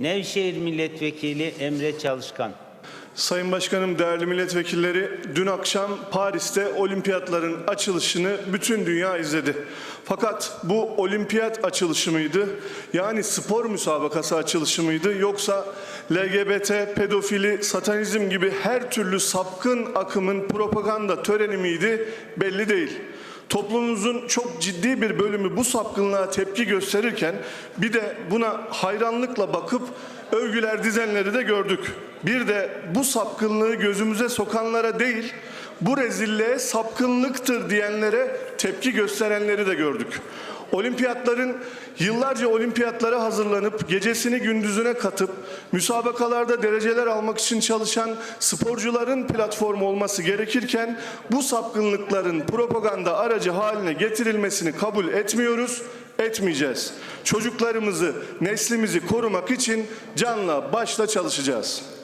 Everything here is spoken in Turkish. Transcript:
Nevşehir Milletvekili Emre Çalışkan. Sayın Başkanım, değerli milletvekilleri, dün akşam Paris'te olimpiyatların açılışını bütün dünya izledi. Fakat bu olimpiyat açılışı mıydı? Yani spor müsabakası açılışı mıydı? Yoksa LGBT, pedofili, satanizm gibi her türlü sapkın akımın propaganda töreni miydi? Belli değil. Toplumumuzun çok ciddi bir bölümü bu sapkınlığa tepki gösterirken bir de buna hayranlıkla bakıp övgüler dizenleri de gördük. Bir de bu sapkınlığı gözümüze sokanlara değil, bu rezilliğe sapkınlıktır diyenlere tepki gösterenleri de gördük. Olimpiyatların yıllarca olimpiyatlara hazırlanıp gecesini gündüzüne katıp müsabakalarda dereceler almak için çalışan sporcuların platformu olması gerekirken bu sapkınlıkların propaganda aracı haline getirilmesini kabul etmiyoruz, etmeyeceğiz. Çocuklarımızı, neslimizi korumak için canla başla çalışacağız.